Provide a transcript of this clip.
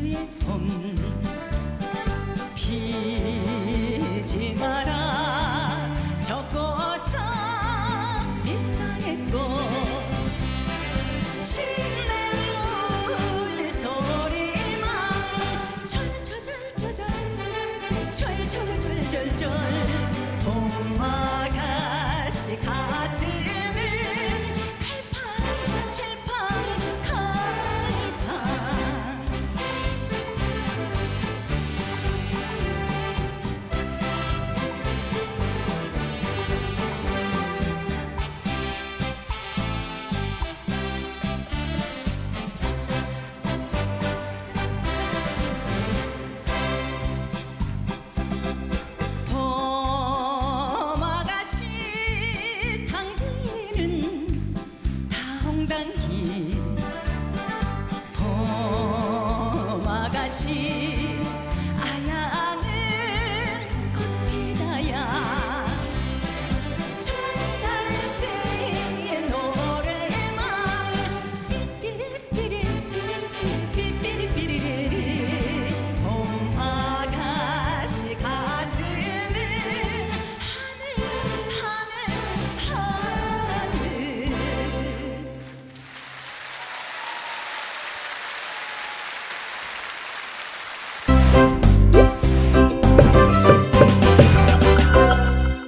그의 봄 피지 마라 적고서 밉상했고 신는 물소리만 철철 절절절 철철 절절 절.